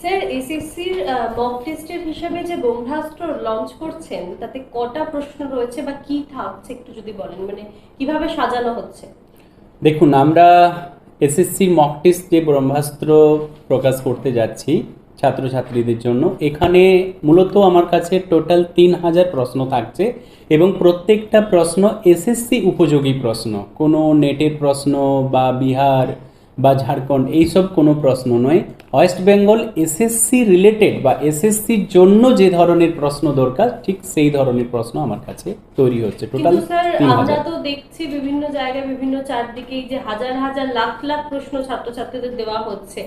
Sir এসএসসির mock টেস্টের হিসাবে যে ব্রহ্মাস্ত্র লঞ্চ করছেন, তাতে কটা প্রশ্ন রয়েছে বা কি থাকছে একটু যদি বলেন? মানে কীভাবে সাজানো হচ্ছে? দেখুন, আমরা এসএসসি মক টেস্ট যে ব্রহ্মাস্ত্র প্রকাশ করতে যাচ্ছি ছাত্রছাত্রীদের জন্য। এখানে মূলত আমার কাছে টোটাল তিন হাজার প্রশ্ন থাকছে এবং প্রত্যেকটা প্রশ্ন এসএসসি উপযোগী প্রশ্ন। কোনো নেটের প্রশ্ন বা বিহার বা ঝাড়খণ্ড এইসব কোনো প্রশ্ন নয়। ওয়েস্ট বেঙ্গল এসএসসি রিলেটেড বা এসএসসির জন্য যে ধরনের প্রশ্ন দরকার ঠিক সেই ধরনের প্রশ্ন আমার কাছে তৈরি হচ্ছে। টোটাল আমরা তো দেখছি বিভিন্ন জায়গায় বিভিন্ন চারদিকেই যে হাজার হাজার লাখ লাখ প্রশ্ন ছাত্রছাত্রীদের দেওয়া হচ্ছে।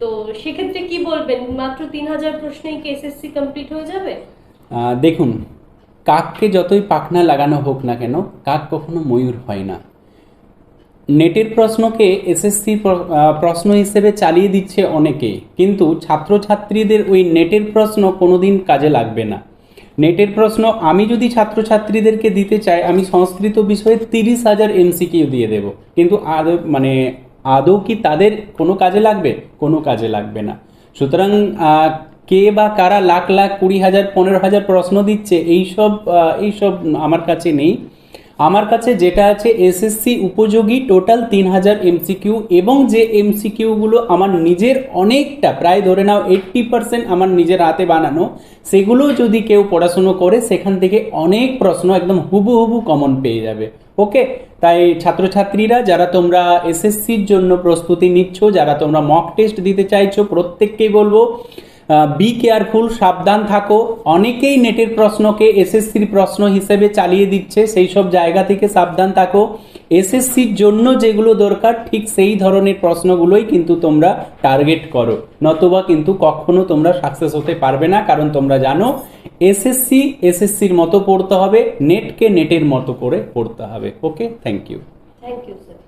তো সেক্ষেত্রে কি বলবেন? মাত্র তিন হাজার প্রশ্নেই কি এসএসসি কমপ্লিট হয়ে যাবে? দেখুন কাককে যতই পাখনা লাগানো হোক না কেন কাক কখনো ময়ূর হয় না। নেটের প্রশ্নকে এসএসসি প্রশ্ন হিসেবে চালিয়ে দিচ্ছে অনেকে। কিন্তু ছাত্রছাত্রীদের ওই নেটের প্রশ্ন কোনোদিন কাজে লাগবে না। নেটের প্রশ্ন, আমি যদি ছাত্রছাত্রীদেরকে দিতে চাই, আমি সংস্কৃত বিষয়ে তিরিশ হাজার এমসিকিউ দিয়ে দেব। কিন্তু আদৌ মানে আদৌ কি তাদের কোনো কাজে লাগবে? কোনো কাজে লাগবে না। সুতরাং কে বা কারা লাখ লাখ কুড়ি হাজার, পনেরো হাজার প্রশ্ন দিচ্ছে, এইসব এইসব আমার কাছে নেই। আমার কাছে যেটা আছে এসএসসি উপযোগী টোটাল তিন হাজার এমসিকিউ এবং যে এমসিকিউগুলো আমার নিজের অনেকটা, প্রায় ধরে নাও এইট্টি পার্সেন্ট আমার নিজের হাতে বানানো, সেগুলো যদি কেউ পড়াশুনো করে, সেখান থেকে অনেক প্রশ্ন একদম হুবু হুবু কমন পেয়ে যাবে। ওকে তাই ছাত্রছাত্রীরা, যারা তোমরা এসএসসির জন্য প্রস্তুতি নিচ্ছ, যারা তোমরা মক টেস্ট দিতে চাইছো, প্রত্যেককেই বলব বি কেয়ারফুল সাবধান থাকো। অনেকেই নেটের প্রশ্নকে এসএসসির প্রশ্ন হিসেবে চালিয়ে দিচ্ছে, সেই সব জায়গা থেকে সাবধান থাকো। এসএসসির জন্য যেগুলো দরকার, ঠিক সেই ধরনের প্রশ্নগুলোই কিন্তু তোমরা টার্গেট করো। নতুবা কিন্তু কখনো তোমরা সাকসেস হতে পারবে না, কারণ তোমরা জানো, এসএসসি, এসএসসির মতো পড়তে হবে নেটকে নেটের মতো করে পড়তে হবে। Okay thank you thank you sir